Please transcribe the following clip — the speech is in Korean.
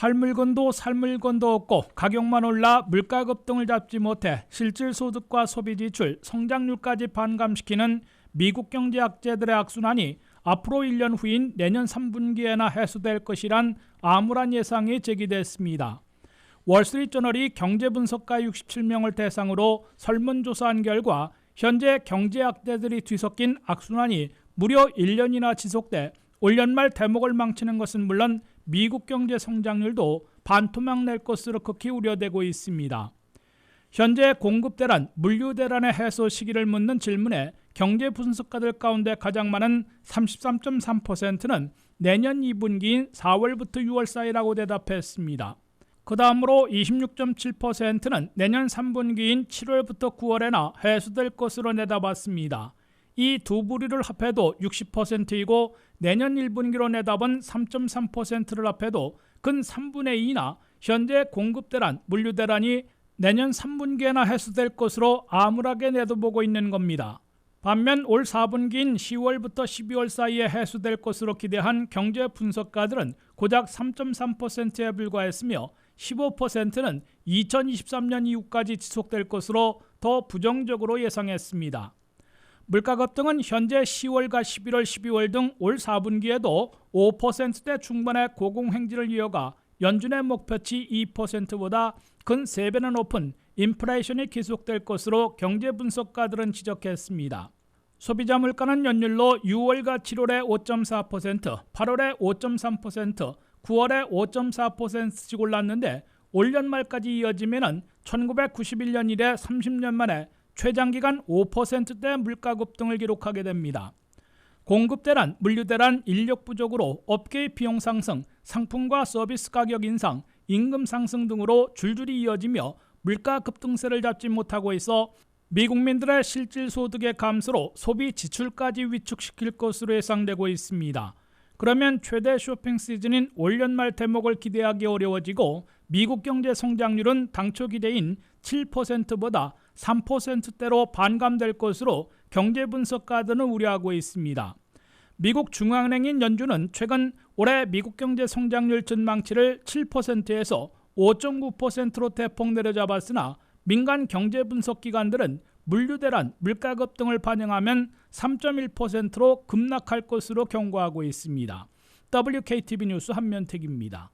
팔 물건도 살 물건도 없고 가격만 올라 물가 급등을 잡지 못해 실질 소득과 소비 지출, 성장률까지 반감시키는 미국 경제 악재들의 악순환이 앞으로 1년 후인 내년 3분기에나 해소될 것이란 암울한 예상이 제기됐습니다. 월스트리트저널이 경제 분석가 67명을 대상으로 설문조사한 결과 현재 경제 악재들이 뒤섞인 악순환이 무려 1년이나 지속돼 올 연말 대목을 망치는 것은 물론 미국 경제 성장률도 반토막 낼 것으로 극히 우려되고 있습니다. 현재 공급 대란, 물류 대란의 해소 시기를 묻는 질문에 경제 분석가들 가운데 가장 많은 33.3%는 내년 2분기인 4월부터 6월 사이라고 대답했습니다. 그 다음으로 26.7%는 내년 3분기인 7월부터 9월에나 해소될 것으로 내다봤습니다. 이 두 부류를 합해도 60%이고 내년 1분기로 내답은 3.3%를 합해도 근 3분의 2나 현재 공급 대란, 물류 대란이 내년 3분기에나 해소될 것으로 암울하게 내다보고 있는 겁니다. 반면 올 4분기인 10월부터 12월 사이에 해소될 것으로 기대한 경제 분석가들은 고작 3.3%에 불과했으며 15%는 2023년 이후까지 지속될 것으로 더 부정적으로 예상했습니다. 물가 급등은 현재 10월과 11월, 12월 등 올 4분기에도 5%대 중반의 고공행진을 이어가 연준의 목표치 2%보다 근 3배는 높은 인플레이션이 계속될 것으로 경제 분석가들은 지적했습니다. 소비자 물가는 연율로 6월과 7월에 5.4%, 8월에 5.3%, 9월에 5.4%씩 올랐는데 올 연말까지 이어지면 1991년 이래 30년 만에 최장기간 5%대 물가 급등을 기록하게 됩니다. 공급 대란, 물류 대란, 인력 부족으로 업계의 비용 상승, 상품과 서비스 가격 인상, 임금 상승 등으로 줄줄이 이어지며 물가 급등세를 잡지 못하고 있어 미국민들의 실질 소득의 감소로 소비 지출까지 위축시킬 것으로 예상되고 있습니다. 그러면 최대 쇼핑 시즌인 올 연말 대목을 기대하기 어려워지고 미국 경제 성장률은 당초 기대인 7%보다 3%대로 반감될 것으로 경제 분석가들은 우려하고 있습니다. 미국 중앙은행인 연준은 최근 올해 미국 경제 성장률 전망치를 7%에서 5.9%로 대폭 내려잡았으나 민간 경제 분석 기관들은 물류 대란, 물가 급등을 반영하면 3.1%로 급락할 것으로 경고하고 있습니다. WKTV 뉴스 한면택입니다.